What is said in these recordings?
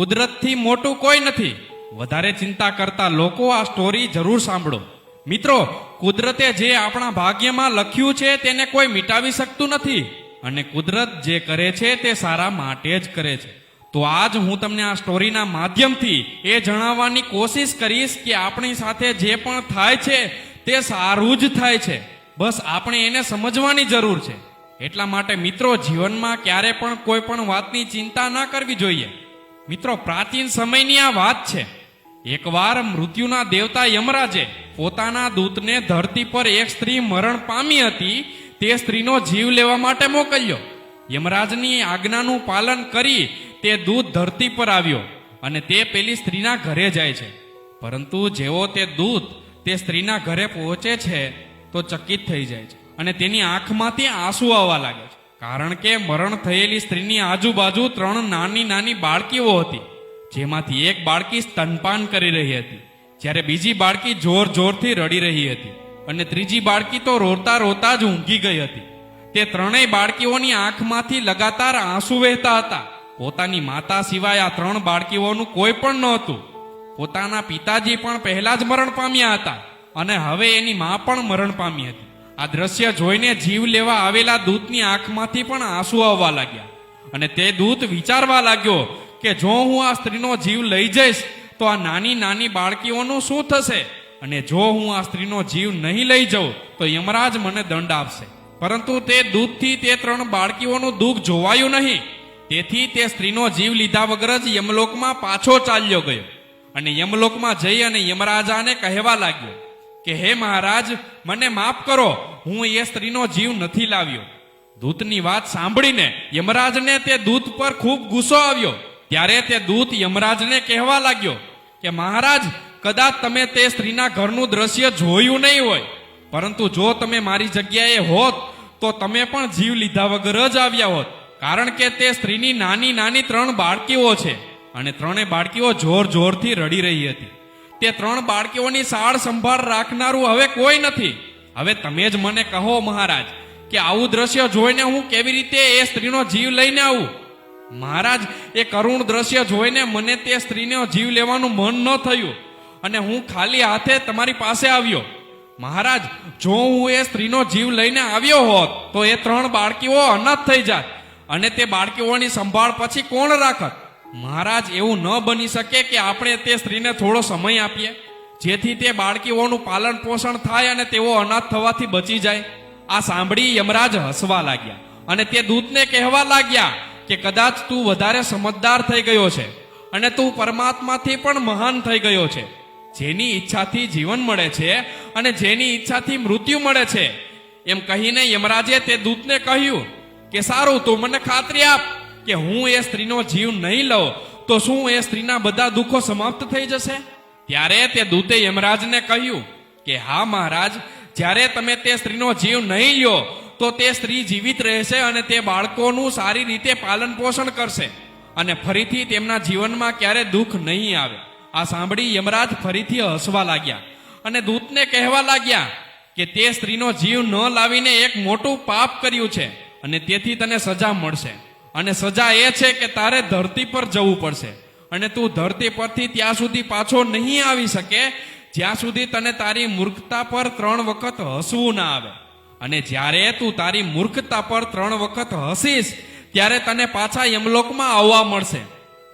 કુદરતથી મોટું કોઈ નથી. વધારે ચિંતા કરતા લોકો આ સ્ટોરી જરૂર સાંભળો. મિત્રો, કુદરતે જે આપણા ભાગ્યમાં લખ્યું છે તેને કોઈ મિટાવી શકતું નથી. અને કુદરત જે કરે છે તે સારા માટે જ કરે છે. તો આજ હું તમને આ સ્ટોરીના માધ્યમથી એ જણાવવાની કોશિશ કરીશ કે આપણી સાથે જે પણ થાય છે તે સારું જ થાય છે. બસ આપણે એને સમજવાની જરૂર છે. એટલા માટે મિત્રો, જીવનમાં ક્યારે પણ કોઈ પણ વાતની ચિંતા ના કરવી જોઈએ. મિત્રો, પ્રાચીન સમયની આ વાત છે. એકવાર મૃત્યુના દેવતા યમરાજે પોતાના દૂતને ધરતી પર એક સ્ત્રી મરણ પામી હતી, તે સ્ત્રીનો જીવ લેવા માટે મોકલ્યો. યમરાજની આજ્ઞાનું પાલન કરી તે દૂત ધરતી પર આવ્યો અને તે પેલી સ્ત્રીના ઘરે જાય છે. પરંતુ જેવો તે દૂત તે સ્ત્રીના ઘરે પહોંચે છે, તો ચકિત થઈ જાય છે અને તેની આંખમાંથી આંસુ આવવા લાગે છે. કારણ કે મરણ થયેલી સ્ત્રીની આજુબાજુ ત્રણ નાની નાની બાળકીઓ હતી, જેમાંથી એક બાળકી સ્તનપાન કરી રહી હતી, જ્યારે બીજી બાળકી જોર જોરથી રડી રહી હતી અને ત્રીજી બાળકી તો રોતા રોતા જ ઊંઘી ગઈ હતી. તે ત્રણેય બાળકીઓની આંખમાંથી લગાતાર આંસુ વહેતા હતા. પોતાની માતા સિવાય આ ત્રણ બાળકીઓનું કોઈ પણ નહોતું. પોતાના પિતાજી પણ પહેલા જ મરણ પામ્યા હતા અને હવે એની મા પણ મરણ પામી હતી. આ દ્રશ્ય જોઈને જીવ લેવા આવેલા દૂતની આંખમાંથી પણ આંસુ આવવા લાગ્યા. અને તે દૂત વિચારવા લાગ્યો કે જો હું આ સ્ત્રીનો જીવ લઈ જઈશ, તો આ નાની નાની બાળકીઓનું શું થશે? અને જો હું આ સ્ત્રીનો જીવ નહીં લઈ જાઉં, તો યમરાજ મને દંડ આપશે. પરંતુ તે દૂધથી તે ત્રણ બાળકીઓનું દુઃખ જોવાયું નહીં. તેથી તે સ્ત્રીનો જીવ લીધા વગર જ યમલોકમાં પાછો ચાલ્યો ગયો. અને યમલોકમાં જઈ અને યમરાજાને કહેવા લાગ્યો કે હે મહારાજ, મને માફ કરો, હું એ સ્ત્રીનો જીવ નથી લાવ્યો. દૂતની વાત સાંભળીને યમરાજને તે દૂત પર ખૂબ ગુસ્સો આવ્યો. ત્યારે તે દૂત યમરાજને કહેવા લાગ્યો કે, મહારાજ, કદાચ તમે તે સ્ત્રીના ઘરનું દ્રશ્ય જોયું નહીં હોય. પરંતુ જો તમે મારી જગ્યાએ હોત, તો તમે પણ જીવ લીધા વગર જ આવ્યા હોત. કારણ કે તે સ્ત્રીની નાની નાની ત્રણ બાળકીઓ છે અને ત્રણે બાળકીઓ જોર જોરથી રડી રહી હતી. તે ત્રણ બાળકીઓની સાળ સંભાળ રાખનારું હવે કોઈ નથી. હવે તમે જ મને કહો મહારાજ, કે આવું દ્રશ્ય જોઈને હું કેવી રીતે એ સ્ત્રીનો જીવ લઈને આવું? મહારાજ, એ કરુણ દ્રશ્ય જોઈને મને તે સ્ત્રીનો જીવ લેવાનું મન ન થયું અને હું ખાલી હાથે તમારી પાસે આવ્યો. મહારાજ, જો હું એ સ્ત્રીનો જીવ લઈને આવ્યો હોત, તો એ ત્રણ બાળકીઓ અનાથ થઈ જાત અને તે બાળકીઓની સંભાળ પછી કોણ રાખત? મહારાજ, એવું ન બની શકે કે આપણે તે સ્ત્રીને થોડો સમય આપીએ, જેથી તે બાળકીઓનું પાલન પોષણ થાય અને તેઓ અનાથ થવાથી બચી જાય. આ સાંભળી યમરાજ હસવા લાગ્યા અને તે દૂતને કહેવા લાગ્યા કે કદાચ તું વધારે સમજદાર થઈ ગયો છે અને તું પરમાત્માથી પણ મહાન થઈ ગયો છે. જેની ઈચ્છાથી જીવન મળે છે અને જેની ઈચ્છાથી મૃત્યુ મળે છે. એમ કહીને યમરાજે તે દૂતને કહ્યું કે સારું, તું મને ખાતરી આપ. કે હું એ સ્ત્રીનો જીવ નહીં લઉં, તો શું એ સ્ત્રીના બધા દુઃખો સમાપ્ત થઈ જશે? ત્યારે તે દૂતે યમરાજને કહ્યું કે, હા મહારાજ, જ્યારે તમે તે સ્ત્રીનો જીવ નહીં લ્યો, તો તે સ્ત્રી જીવિત રહેશે અને તે બાળકોનું સારી રીતે પાલન પોષણ કરશે અને ફરીથી તેમના જીવનમાં ક્યારે દુઃખ નહીં આવે. આ સાંભળી યમરાજ ફરીથી હસવા લાગ્યા અને દૂતને કહેવા લાગ્યા કે, તે સ્ત્રીનો જીવ ન લાવીને એક મોટું પાપ કર્યું છે અને તેથી તને સજા મળશે. અને સજા એ છે કે તારે ધરતી પર જવું પડશે. અને તું ધરતી પરથી ત્યાં સુધી પાછો નહીં આવી શકે, જ્યાં સુધી તને તારી મૂર્ખતા પર ત્રણ વખત હસવું ના આવે. અને જ્યારે તું તારી મૂર્ખતા પર ત્રણ વખત હસીશ, ત્યારે તને પાછા યમલોકમાં આવવા મળશે.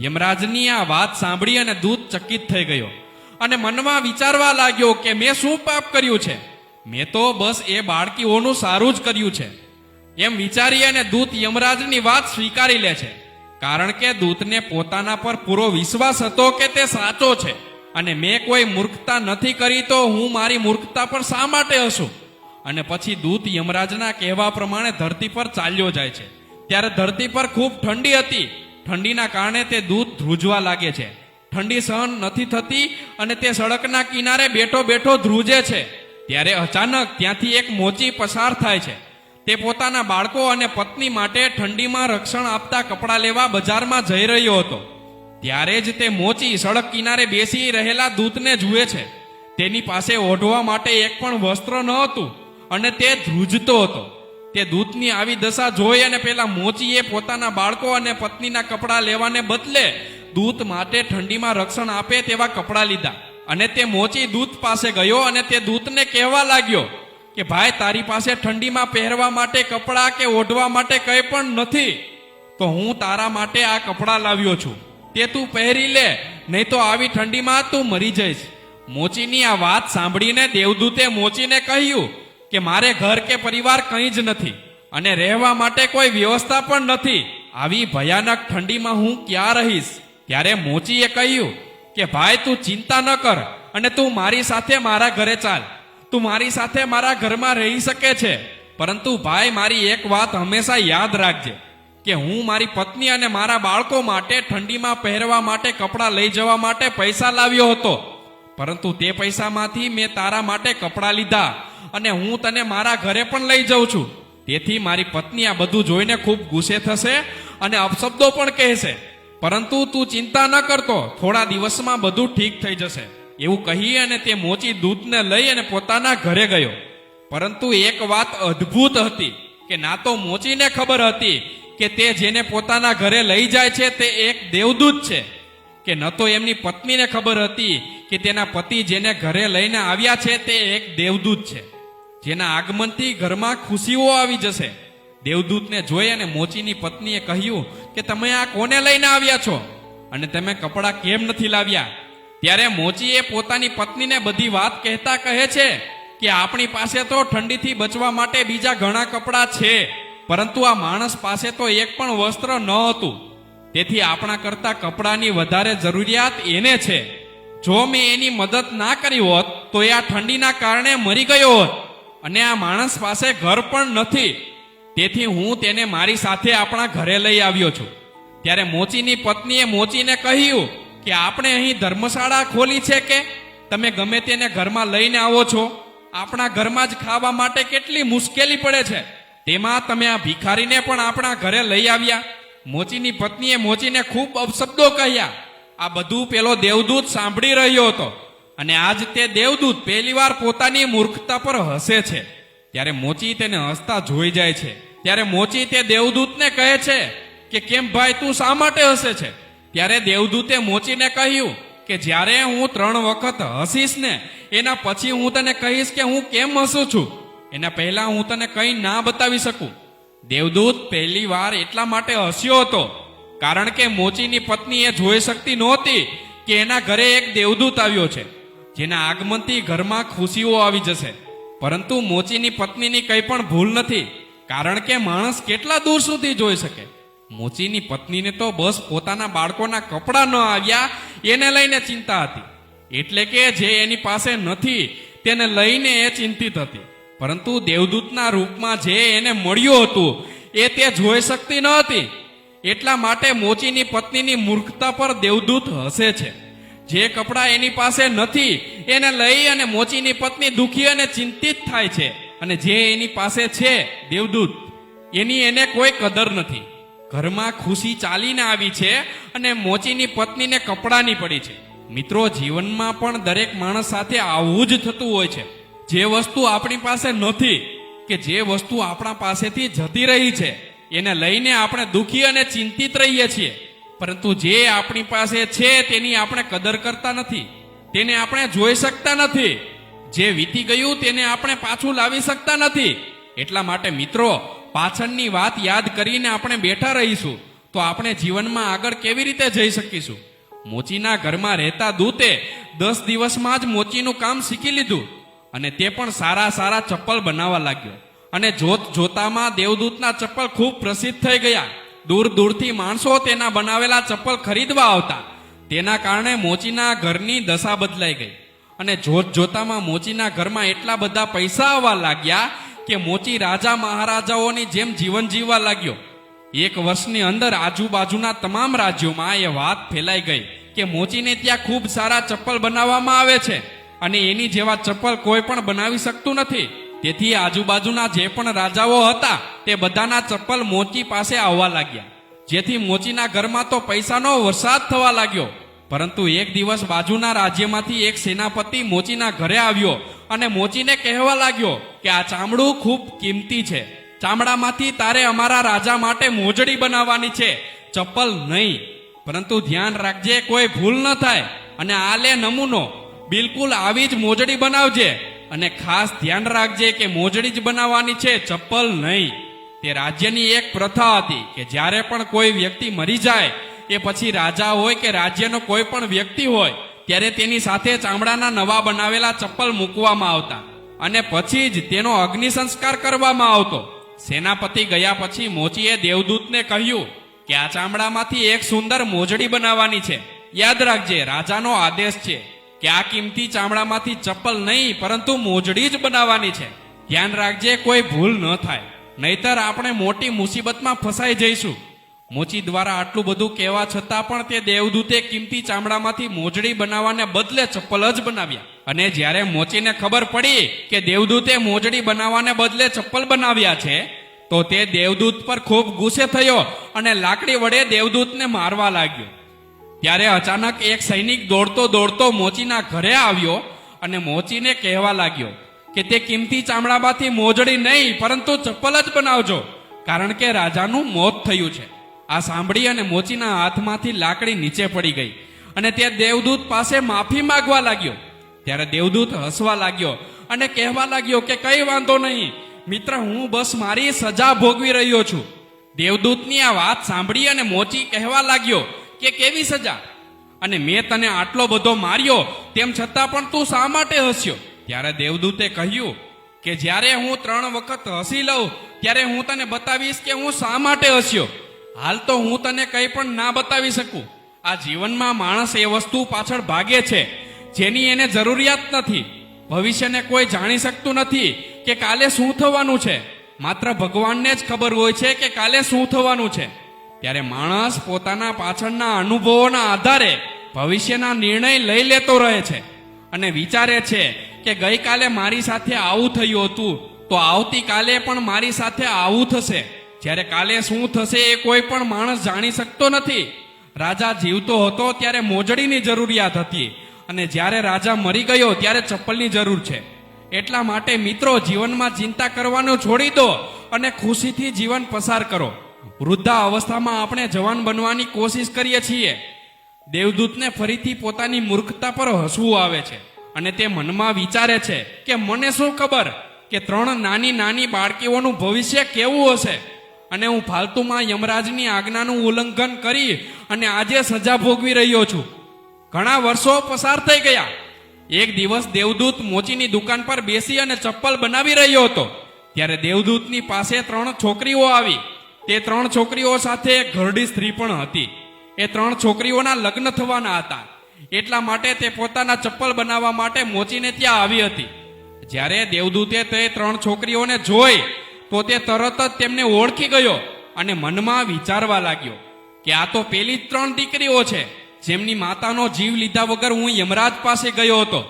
યમરાજની આ વાત સાંભળી અને દૂત ચકિત થઈ ગયો. અને મનમાં વિચારવા લાગ્યો કે મેં શું પાપ કર્યું છે? મેં તો બસ એ બાળકીઓનું સારું જ કર્યું છે. એમ વિચારી અને દૂત યમરાજની વાત સ્વીકારી લે છે. કારણ કે દૂતને પોતાના પર પૂરો વિશ્વાસ હતો કે તે સાચો છે. અને મેં કોઈ મૂર્ખતા નથી કરી તો હું મારી મૂર્ખતા પર શા માટે હશું અને પછી દૂત યમરાજના કહેવા પ્રમાણે ધરતી પર ચાલ્યો જાય છે. ત્યારે ધરતી પર ખૂબ ઠંડી હતી. ઠંડીના કારણે તે દૂત ધ્રુજવા લાગે છે. ઠંડી સહન નથી થતી અને તે સડકના કિનારે બેઠો બેઠો ધ્રુજે છે. ત્યારે અચાનક ત્યાંથી એક મોચી પસાર થાય છે. તે પોતાના બાળકો અને પત્ની માટે ઠંડીમાં રક્ષણ આપતા કપડાં લેવા બજારમાં જઈ રહ્યો હતો. ત્યારે જ તે મોચી સડક કિનારે બેસી રહેલા દૂતને જુએ છે. તેની પાસે ઓઢવા માટે એક પણ વસ્ત્ર ન હતું અને તે ધ્રુજતો હતો. તે દૂતની આવી દશા જોઈ અને પેલા મોચીએ પોતાના બાળકો અને પત્નીના કપડાં લેવાને બદલે દૂત માટે ઠંડીમાં રક્ષણ આપે તેવા કપડાં લીધા અને તે મોચી દૂત પાસે ગયો અને તે દૂતને કહેવા લાગ્યો કે ભાઈ, તારી પાસે ઠંડીમાં પહેરવા માટે કપડાં કે ઓઢવા માટે કંઈ પણ નથી, તો હું તારા માટે આ કપડાં લાવ્યો છું. તે તું પહેરી લે, નહીં તો આવી ઠંડીમાં તું મરી જઈશ. મોચીની આ વાત સાંભળીને દેવદૂતે મોચીને કહ્યું કે મારે ઘર કે પરિવાર કંઈ જ નથી અને રહેવા માટે કોઈ વ્યવસ્થા પણ નથી. આવી ભયાનક ઠંડીમાં હું ક્યાં રહીશ? ત્યારે મોચીએ કહ્યું કે, ભાઈ, તું ચિંતા ન કર અને તું મારી સાથે મારા ઘરે ચાલ. તું મારી સાથે મારા ઘરમાં રહી શકે છે. પરંતુ ભાઈ, મારી એક વાત હંમેશા યાદ રાખજે કે હું મારી પત્ની અને મારા બાળકો માટે ઠંડીમાં પહેરવા માટે, કપડાં લઈ જવા માટે પૈસા લાવ્યો હતો. પરંતુ તે પૈસામાંથી મેં તારા માટે કપડાં લીધા અને હું તને મારા ઘરે પણ લઈ જાઉં છું. તેથી મારી પત્ની આ બધું જોઈને ખૂબ ગુસ્સે થશે અને અપશબ્દો પણ કહેશે. પરંતુ તું ચિંતા ન કરતો, થોડા દિવસમાં બધું ઠીક થઈ જશે. એવું કહી અને તે મોચી દૂધને લઈ અને પોતાના ઘરે ગયો. પરંતુ એક વાત અદ્ભુત હતી કે ના તો મોચીને ખબર હતી કે તે જેને પોતાના ઘરે લઈ જાય છે તે એક દેવદૂત છે. કે ન તો એમની પત્નીને ખબર હતી કે તેના પતિ જેને ઘરે લઈને આવ્યા છે તે એક દેવદૂત છે. જેના આગમનથી ઘરમાં ખુશીઓ આવી જશે. દેવદૂતને જોઈ અને મોચીની પત્નીએ કહ્યું કે તમે આ કોને લઈને આવ્યા છો? અને તમે કપડાં કેમ નથી લાવ્યા? ત્યારે મોચીએ પોતાની પત્નીને બધી વાત કહેતા કહે છે કે આપણી પાસે તો ઠંડીથી બચવા માટે બીજા ઘણા કપડાં છે, પરંતુ આ માણસ પાસે તો એક પણ વસ્ત્ર ન હતું. તેથી આપણા કરતા કપડાની વધારે જરૂરિયાત એને છે. જો મેં એની મદદ ના કરી હોત, તો એ આ ઠંડીના કારણે મરી ગયો હોત અને આ માણસ પાસે ઘર પણ નથી. તેથી હું તેને મારી સાથે આપણા ઘરે લઈ આવ્યો છું. ત્યારે મોચીની પત્નીએ મોચીને કહ્યું કે આપણે અહીં ધર્મશાળા ખોલી છે કે? તમે ગમે તેને ઘરમાં લઈને આવો છો. આપણા ઘરમાં જ ખાવા માટે કેટલી મુશ્કેલી પડે છે. તેમાં તમે આ ભિખારીને પણ આપણા ઘરે લઈ આવ્યા. મોચીની પત્નીએ મોચીને ખૂબ અપશબ્દો કહ્યા. આ બધું પેલો દેવદૂત સાંભળી રહ્યો હતો. અને આજ તે દેવદૂત પહેલીવાર પોતાની મૂર્ખતા પર હસે છે. ત્યારે મોચી તેને હસતા જોઈ જાય છે. ત્યારે મોચી તે દેવદૂતને કહે છે કે, કેમ ભાઈ, તું શા માટે હસે છે? ત્યારે દેવદૂતે મોચીને કહ્યું કે જ્યારે હું ત્રણ વખત હસીશ ને, એના પછી હું તને કહીશ કે હું કેમ હસું છું. એના પહેલા હું તને કંઈ ના બતાવી શકું. દેવદૂત પહેલી વાર એટલા માટે હસ્યો હતો, કારણ કે મોચીની પત્ની એ જોઈ શકતી નહોતી કે એના ઘરે એક દેવદૂત આવ્યો છે, જેના આગમનથી ઘરમાં ખુશીઓ આવી જશે. પરંતુ મોચીની પત્નીની કંઈ પણ ભૂલ નથી, કારણ કે માણસ કેટલા દૂર સુધી જોઈ શકે. મોચીની પત્નીને તો બસ પોતાના બાળકોના કપડાં ન આવ્યા, એને લઈને ચિંતા હતી. એટલે કે જે એની પાસે નથી, તેને લઈને એ ચિંતિત હતી. પરંતુ દેવદૂતના રૂપમાં જે એને મળ્યું હતું, એ તે જોઈ શકતી ન હતી. એટલા માટે મોચીની પત્નીની મૂર્ખતા પર દેવદૂત હસે છે. જે કપડાં એની પાસે નથી, એને લઈ અને મોચીની પત્ની દુઃખી અને ચિંતિત થાય છે. અને જે એની પાસે છે, દેવદૂત, એની એને કોઈ કદર નથી. ઘરમાં ખુશી ચાલીને આવી છે અને મોચીની પત્નીને કપડાની પડી છે. મિત્રો, જીવનમાં પણ દરેક માણસ સાથે આવું જ થતું હોય છે. જે વસ્તુ આપણી પાસે નથી કે જે વસ્તુ આપણા પાસેથી જતી રહી છે, એને લઈને આપણે દુઃખી અને ચિંતિત રહીએ છીએ. પરંતુ જે આપણી પાસે છે તેની આપણે કદર કરતા નથી, તેને આપણે જોઈ શકતા નથી. જે વીતી ગયું તેને આપણે પાછું લાવી શકતા નથી. એટલા માટે મિત્રો પાછળની વાત યાદ કરીને આપણે બેઠા રહીશું, તો આપણે જીવનમાં આગળ કેવી રીતે જઈ શકીશું? મોચીના ઘરમાં રહેતા દૂતે દસ દિવસમાં જ મોચીનું કામ શીખી લીધું અને તે પણ સારા સારા ચપ્પલ બનાવવા લાગ્યો. અને જોત જોતામાં દેવદૂતના ચપ્પલ ખૂબ પ્રસિદ્ધ થઈ ગયા. દૂર દૂરથી માણસો તેના બનાવેલા ચપ્પલ ખરીદવા આવતા. તેના કારણે મોચીના ઘરની દશા બદલાઈ ગઈ. અને જોત જોતામાં મોચીના ઘરમાં એટલા બધા પૈસા આવવા લાગ્યા કે મોચી રાજા મહારાજાઓની જેમ જીવન જીવવા લાગ્યો. એક વર્ષની અંદર આજુબાજુના તમામ રાજ્યોમાં એ વાત ફેલાઈ ગઈ કે મોચીને ત્યાં ખૂબ સારા ચપ્પલ બનાવવામાં આવે છે અને એની જેવા ચપ્પલ કોઈ પણ બનાવી શકતું નથી. તેથી આજુબાજુના જે પણ રાજાઓ હતા તે બધાના ચપ્પલ મોચી પાસે આવવા લાગ્યા. જેથી મોચીના ઘરમાં તો પૈસાનો વરસાદ થવા લાગ્યો. પરંતુ એક દિવસ બાજુના રાજ્યમાંથી એક સેનાપતિ મોચીના ઘરે આવ્યો અને મોચીને કહેવા લાગ્યો કે આ ચામડું ખૂબ કિંમતી છે. ચામડામાંથી તારે અમારા રાજા માટે મોજડી બનાવવાની છે. ચપ્પલ નહીં. પરંતુ ધ્યાન રાખજે, કોઈ ભૂલ ન થાય. અને આ લે નમૂનો. બિલકુલ આવી જ મોજડી બનાવજે. અને ખાસ ધ્યાન રાખજે કે મોજડી જ બનાવવાની છે, ચપ્પલ નહીં. તે રાજ્યની એક પ્રથા હતી કે જ્યારે પણ કોઈ વ્યક્તિ મરી જાય, એ પછી રાજા હોય કે રાજ્યનો કોઈ પણ વ્યક્તિ હોય ત્યારે તેની સાથે ચામડાના નવા બનાવેલા ચપ્પલ મૂકવામાં આવતા અને પછી જ તેનો અગ્નિ સંસ્કાર કરવામાં આવતો. સેનાપતિ ગયા પછી મોચીએ દેવદૂતને કહ્યું કે આ ચામડામાંથી એક સુંદર મોજડી બનાવવાની છે. યાદ રાખજે, રાજાનો આદેશ છે કે આ કિંમતી ચામડામાંથી ચપ્પલ નહીં, પરંતુ મોજડી જ બનાવવાની છે. ધ્યાન રાખજે, કોઈ ભૂલ ન થાય. નહીતર આપણે મોટી મુસીબતમાં ફસાઈ જઈશું. મોચી દ્વારા આટલું બધું કહેવા છતાં પણ તે દેવદૂતે કિંમતી ચામડામાંથી મોજડી બનાવવાને બદલે ચપ્પલ જ બનાવ્યા. અને જ્યારે મોચીને ખબર પડી કે દેવદૂતે મોજડી બનાવવાને બદલે ચપ્પલ બનાવ્યા છે, તો તે દેવદૂત પર ખૂબ ગુસ્સે થયો અને લાકડી વડે દેવદૂતને મારવા લાગ્યો. ત્યારે અચાનક એક સૈનિક દોડતો દોડતો મોચીના ઘરે આવ્યો અને મોચીને કહેવા લાગ્યો કે તે કિંમતી ચામડામાંથી મોજડી નહીં, પરંતુ ચપ્પલ જ બનાવજો, કારણ કે રાજાનું મોત થયું છે. આ સાંભળી અને મોચીના હાથમાંથી લાકડી નીચે પડી ગઈ. અને તે દેવદૂત પાસે માફી માંગવા લાગ્યો. ત્યારે દેવદૂત હસવા લાગ્યો અને કહેવા લાગ્યો કે કઈ વાંધો નહીં, મિત્ર, હું બસ મારી સજા ભોગવી રહ્યો છું. દેવદૂતની આ વાત સાંભળી અને મોચી કહેવા લાગ્યો કે કેવી સજા? અને મેં તને આટલો બધો માર્યો, તેમ છતાં પણ તું શા માટે હસ્યો? ત્યારે દેવદૂતે કહ્યું કે જ્યારે હું ત્રણ વખત હસી લઉં, ત્યારે હું તને બતાવીશ કે હું શા માટે હસ્યો. હાલ તો હું તને કંઈ પણ ના બતાવી શકું. આ જીવનમાં માણસ એ વસ્તુ પાછળ ભાગે છે, જેની એને જરૂરિયાત નથી. ભવિષ્યને કોઈ જાણી શકતું નથી કે કાલે શું થવાનું છે. માત્ર ભગવાનને જ ખબર હોય છે કે કાલે શું થવાનું છે. ત્યારે માણસ પોતાના પાછળના અનુભવોના આધારે ભવિષ્યના નિર્ણય લઈ લેતો રહે છે અને વિચારે છે કે ગઈકાલે મારી સાથે આવું થયું હતું, તો આવતીકાલે પણ મારી સાથે આવું થશે. જ્યારે કાલે શું થશે એ કોઈ પણ માણસ જાણી શકતો નથી. રાજા જીવતો હતો ત્યારે મોજડીની જરૂરિયાત હતી. અને જ્યારે રાજા મરી ગયો ત્યારે ચપ્પલની જરૂર છે. એટલા માટે મિત્રો જીવનમાં ચિંતા કરવાનું છોડી દો અને ખુશીથી જીવન પસાર કરો. વૃદ્ધા અવસ્થામાં આપણે જવાન બનવાની કોશિશ કરીએ છીએ. દેવદૂતને ફરીથી પોતાની મૂર્ખતા પર હસવું આવે છે અને તે મનમાં વિચારે છે કે મને શું ખબર કે ત્રણ નાની નાની બાળકીઓનું ભવિષ્ય કેવું હશે? અને હું ફાલતુમાં યમરાજની આજ્ઞાનું ઉલ્લંઘન કરી અને આજે સજા ભોગવી રહ્યો છું. ઘણા વર્ષો પસાર થઈ ગયા. એક દિવસ દેવદૂત મોચીની દુકાન પર બેસી અને ચપ્પલ બનાવી રહ્યો હતો. ત્યારે દેવદૂતની પાસે ત્રણ છોકરીઓ આવી. તે ત્રણ છોકરીઓ સાથે એક ઘરડી સ્ત્રી પણ હતી. એ ત્રણ છોકરીઓના લગ્ન થવાના હતા. એટલા માટે તે પોતાના ચપ્પલ બનાવવા માટે મોચીને ત્યાં આવી હતી. જ્યારે દેવદૂતે તે ત્રણ છોકરીઓને જોઈ તો તે તરત જ તેમને ઓળખી ગયો અને મનમાં વિચારવા લાગ્યો કે આ તો પેલી ત્રણ દીકરીઓ છે, જેમની માતાનો જીવ લીધા વગર હું યમરાજ પાસે ગયો હતો.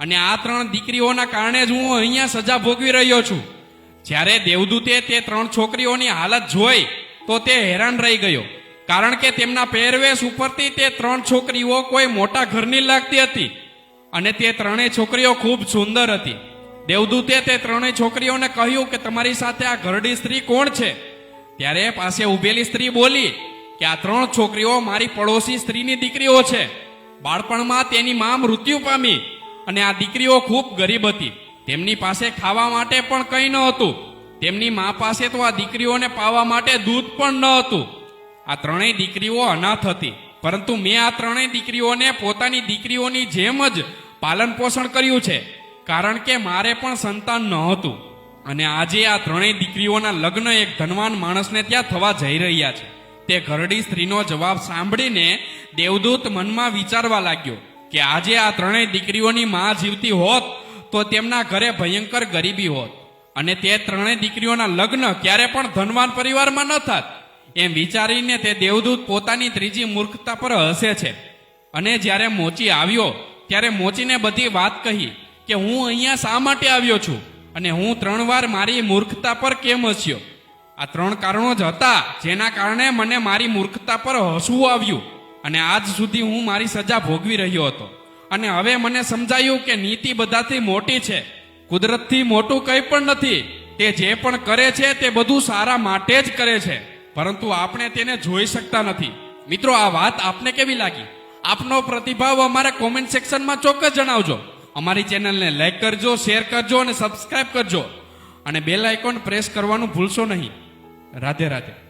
અને આ ત્રણ દીકરીઓના કારણે જ હું અહીંયા સજા ભોગવી રહ્યો છું. જ્યારે દેવદૂતે તે ત્રણ છોકરીઓની હાલત જોઈ, તો તે હેરાન રહી ગયો. કારણ કે તેમના પહેરવેશ ઉપરથી તે ત્રણ છોકરીઓ કોઈ મોટા ઘરની લાગતી હતી. અને તે ત્રણેય છોકરીઓ ખૂબ સુંદર હતી. દેવદૂતે તે ત્રણેય છોકરીઓને કહ્યું કે તમારી સાથે આ ઘરડી સ્ત્રી કોણ છે? ત્યારે પાસે ઉભેલી સ્ત્રી બોલી કે આ ત્રણ છોકરીઓ મારી પડોશી સ્ત્રીની દીકરીઓ છે. બાળપણમાં તેની મા મૃત્યુ પામી અને આ દીકરીઓ ખૂબ ગરીબ હતી. તેમની પાસે ખાવા માટે પણ કંઈ ન હતું. તેમની મા પાસે તો આ દીકરીઓને પાવા માટે દૂધ પણ ન હતું. આ ત્રણેય દીકરીઓ અનાથ હતી. પરંતુ મેં આ ત્રણેય દીકરીઓને પોતાની દીકરીઓની જેમ જ પાલન પોષણ કર્યું છે. કારણ કે મારે પણ સંતાન ન હતું અને આજે આ ત્રણેય દીકરીઓના લગ્ન એક ધનવાન માણસને ત્યાં થવા જઈ રહ્યા છે. તે ઘરડી સ્ત્રીનો જવાબ સાંભળીને દેવદૂત મનમાં વિચારવા લાગ્યો કે આજે આ ત્રણેય દીકરીઓની માં જીવતી હોત તો તેમના ઘરે ભયંકર ગરીબી હોત. અને તે ત્રણેય દીકરીઓના લગ્ન ક્યારે પણ ધનવાન પરિવારમાં ન થાત. એમ વિચારીને તે દેવદૂત પોતાની ત્રીજી મૂર્ખતા પર હસે છે. અને જ્યારે મોચી આવ્યો, ત્યારે મોચીને બધી વાત કહી કે હું અહીંયા શા માટે આવ્યો છું? અને હું ત્રણ વાર મારી મૂર્ખતા પર કેમ હસ્યો? આ ત્રણ કારણો જ હતા, જેના કારણે મને મારી મૂર્ખતા પર હસવું આવ્યું. અને આજ સુધી હું મારી સજા ભોગવી રહ્યો હતો. અને હવે મને સમજાયું કે નીતિ બધાથી મોટી છે. કુદરતથી મોટું કંઈ પણ નથી. તે જે પણ કરે છે, તે બધું સારા માટે જ કરે છે. પરંતુ આપણે તેને જોઈ શકતા નથી. મિત્રો, આ વાત આપને કેવી લાગી? આપનો પ્રતિભાવ અમારે કોમેન્ટ સેક્શનમાં ચોક્કસ જણાવજો. અમારી ચેનલને લાઈક કરજો શેર કરજો અને સબસ્ક્રાઇબ કરજો. અને બેલ આઇકોન પ્રેસ કરવાનું ભૂલશો નહીં. રાધે રાધે.